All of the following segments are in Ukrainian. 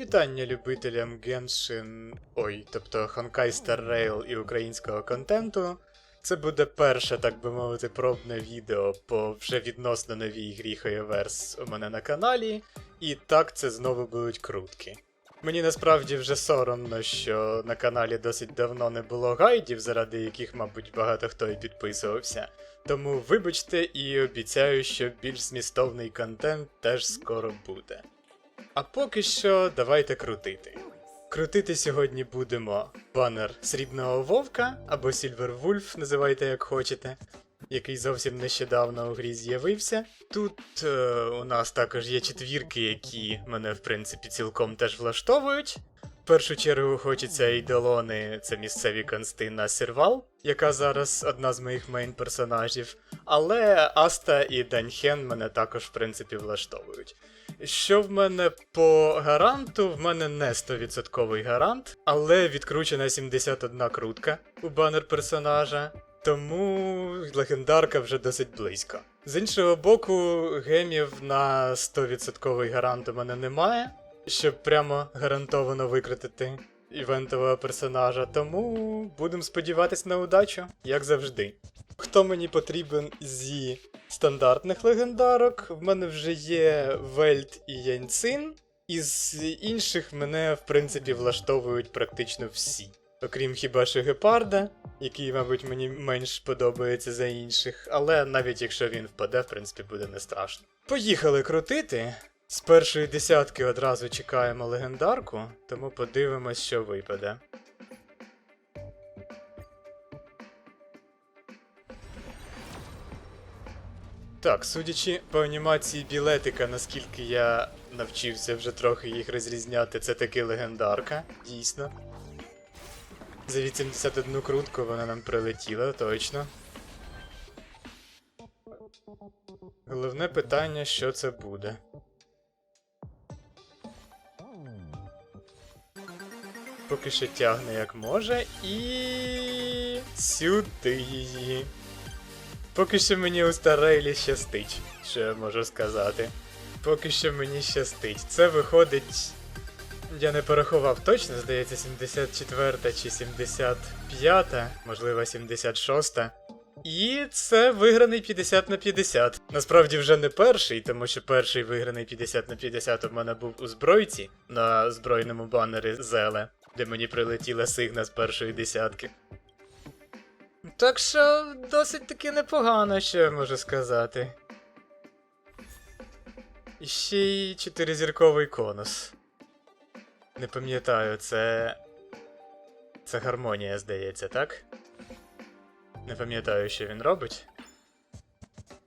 Вітання любителям Genshin, ой, тобто Honkai Star Rail і українського контенту. Це буде перше, так би мовити, пробне відео по вже відносно новій грі Hoyoverse у мене на каналі, і так це знову будуть крутки. Мені насправді вже соромно, що на каналі досить давно не було гайдів, заради яких, мабуть, багато хто і підписувався. Тому вибачте і обіцяю, що більш змістовний контент теж скоро буде. А поки що давайте крутити. Крутити сьогодні будемо банер Срібного Вовка або Silver Wolf, називайте як хочете, який зовсім нещодавно у грі з'явився. Тут е, у нас також є четвірки, які мене в принципі цілком теж влаштовують. В першу чергу хочеться ідолони, це місцеві консти на Сервал, яка зараз одна з моїх мейн персонажів. Але Аста і Даньхен мене також в принципі влаштовують. Що в мене по гаранту? В мене не 100% гарант, але відкручена 71 крутка у банер персонажа, тому легендарка вже досить близько. З іншого боку, гемів на 100% гарант у мене немає, щоб прямо гарантовано викрутити івентового персонажа, тому будемо сподіватись на удачу, як завжди. Хто мені потрібен зі стандартних легендарок. В мене вже є Вельт і Яньцин. Із інших мене, в принципі, влаштовують практично всі. Окрім хіба що гепарда, який, мабуть, мені менш подобається за інших, але навіть якщо він впаде, в принципі, буде не страшно. Поїхали крутити. З першої десятки одразу чекаємо легендарку, тому подивимось, що випаде. Так, судячи по анімації білетика, наскільки я навчився вже трохи їх розрізняти, це таки легендарка, дійсно. За 81 крутку вона нам прилетіла, точно. Головне питання, що це буде. Поки що тягне як може і. сюди її. Поки що мені у Старейлі щастить, що я можу сказати. Поки що мені щастить. Це виходить. Я не порахував точно, здається, 74 чи 75, можливо, 76. І це виграний 50 на 50. Насправді вже не перший, тому що перший виграний 50 на 50 у мене був у збройці на збройному банері Зеле, де мені прилетіла сигна з першої десятки. Так що досить таки непогано, що я можу сказати. І ще й чотиризірковий конус. Не пам'ятаю, це. Це гармонія, здається, так? Не пам'ятаю, що він робить.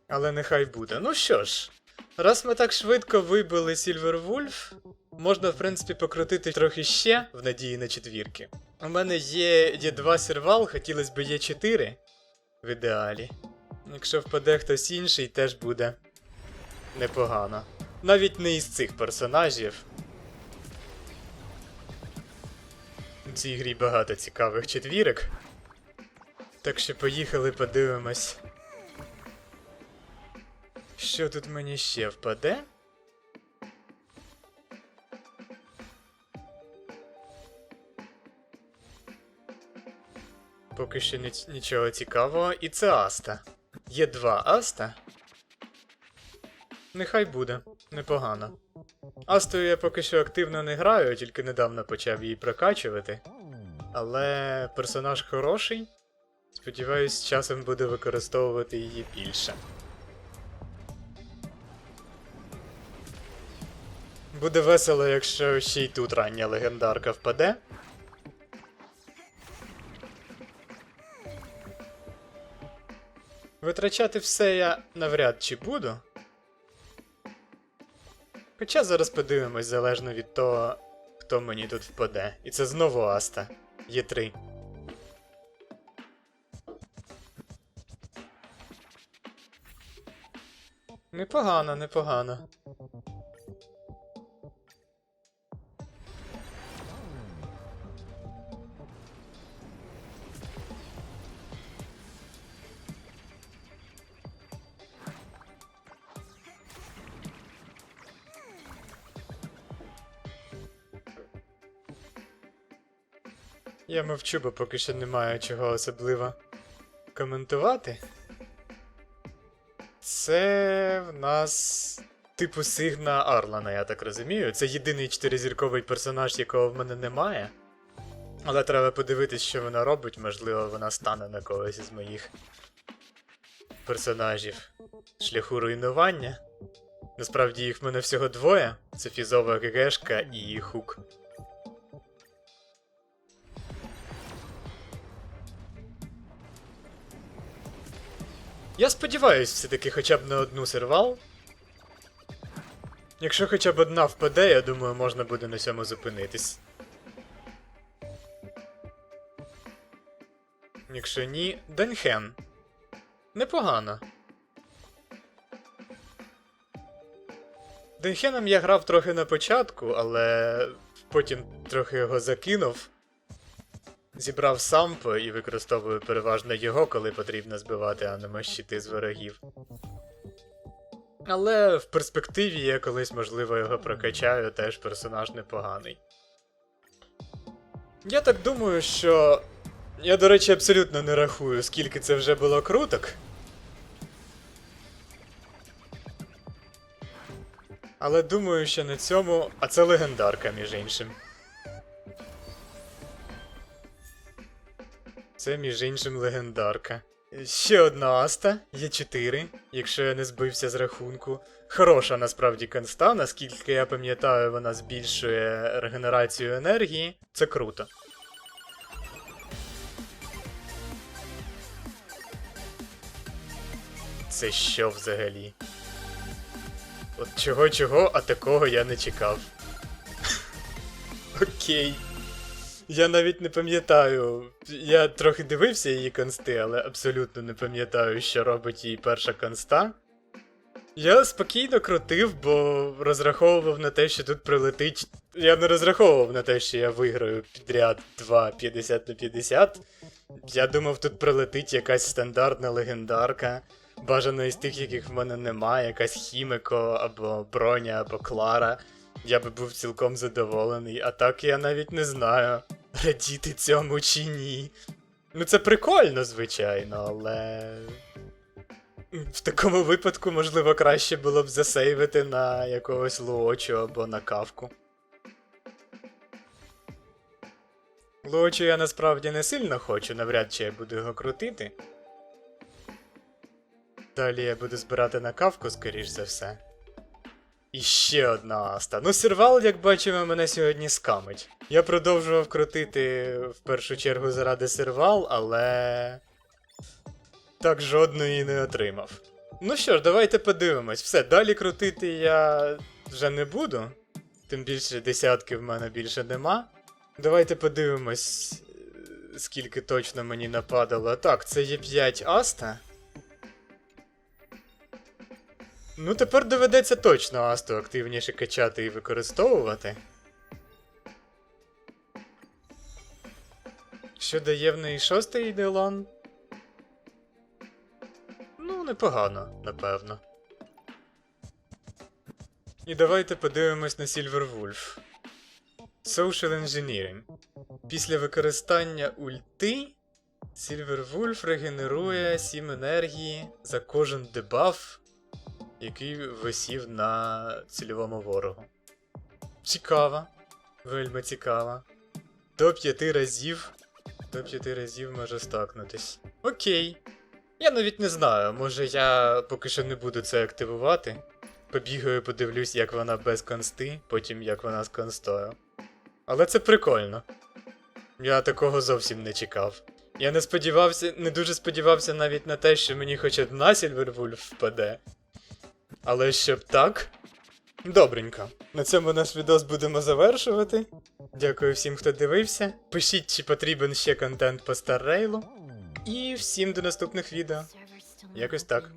Але нехай буде. Ну що ж, раз ми так швидко вибили Wolf, можна, в принципі, покрутити трохи ще в надії на четвірки. У мене є, є два сервал, хотілося б є 4 в ідеалі. Якщо впаде хтось інший, теж буде непогано. Навіть не із цих персонажів. У цій грі багато цікавих четвірок. Так що поїхали, подивимось. Що тут мені ще впаде? Поки що ніч- нічого цікавого, і це Аста. Є два Аста. Нехай буде, непогано. Астою я поки що активно не граю, тільки недавно почав її прокачувати. Але персонаж хороший. Сподіваюсь, з часом буду використовувати її більше. Буде весело, якщо ще й тут рання легендарка впаде. Витрачати все я навряд чи буду. Хоча зараз подивимось залежно від того, хто мені тут впаде. І це знову Аста. Є три. Непогано, непогано. Я мовчу, бо поки що немає чого особливо коментувати. Це в нас типу Сигна Арлана, я так розумію. Це єдиний чотиризірковий персонаж, якого в мене немає. Але треба подивитись, що вона робить, можливо, вона стане на когось із моїх персонажів шляху руйнування. Насправді їх в мене всього двоє: це фізова ГГшка і хук. Я сподіваюсь, все-таки хоча б на одну сервал. Якщо хоча б одна впаде, я думаю, можна буде на цьому зупинитись. Якщо ні, Денхен. Непогано. Денхеном я грав трохи на початку, але потім трохи його закинув. Зібрав сампо і використовую переважно його, коли потрібно збивати аномощити з ворогів. Але в перспективі я колись, можливо, його прокачаю, теж персонаж непоганий. Я так думаю, що. Я, до речі, абсолютно не рахую, скільки це вже було круток. Але думаю, що на цьому. А це легендарка, між іншим. Це, між іншим, легендарка. Ще одна аста, є 4, якщо я не збився з рахунку. Хороша насправді конста, наскільки я пам'ятаю, вона збільшує регенерацію енергії. Це круто. Це що взагалі? От чого чого, а такого я не чекав. Окей. Я навіть не пам'ятаю. Я трохи дивився її консти, але абсолютно не пам'ятаю, що робить її перша конста. Я спокійно крутив, бо розраховував на те, що тут прилетить. Я не розраховував на те, що я виграю підряд 2 50 на 50. Я думав, тут прилетить якась стандартна легендарка. Бажано із тих, яких в мене немає, якась Хімико, або Броня, або Клара. Я би був цілком задоволений, а так я навіть не знаю, радіти цьому чи ні. Ну це прикольно, звичайно, але. В такому випадку, можливо, краще було б засейвити на якогось Луочу або на кавку. Луочу я насправді не сильно хочу, навряд чи я буду його крутити. Далі я буду збирати на кавку, скоріш за все. І ще одна аста. Ну, сервал, як бачимо, мене сьогодні скамить. Я продовжував крутити в першу чергу заради сервал, але. Так жодної не отримав. Ну що ж, давайте подивимось. Все, далі крутити я вже не буду. Тим більше десятки в мене більше нема. Давайте подивимось, скільки точно мені нападало. Так, це є 5 аста. Ну, тепер доведеться точно Асту активніше качати і використовувати. Що дає в неї шостий ідеалон? Ну, непогано, напевно. І давайте подивимось на Silver Wolf. Social Engineering. Після використання ульти Silver Wolf регенерує 7 енергії за кожен дебаф який висів на цільовому ворогу. Цікаво. Вельми цікаво. До п'яти разів. До п'яти разів може стакнутись. Окей. Я навіть не знаю, може я поки що не буду це активувати. Побігаю, подивлюсь, як вона без консти, потім як вона з констою. Але це прикольно. Я такого зовсім не чекав. Я не сподівався, не дуже сподівався навіть на те, що мені хоч одна Сільвервульф впаде. Але щоб так. Добренько. На цьому наш відос будемо завершувати. Дякую всім, хто дивився. Пишіть, чи потрібен ще контент по Старрейлу. І всім до наступних відео. Якось так.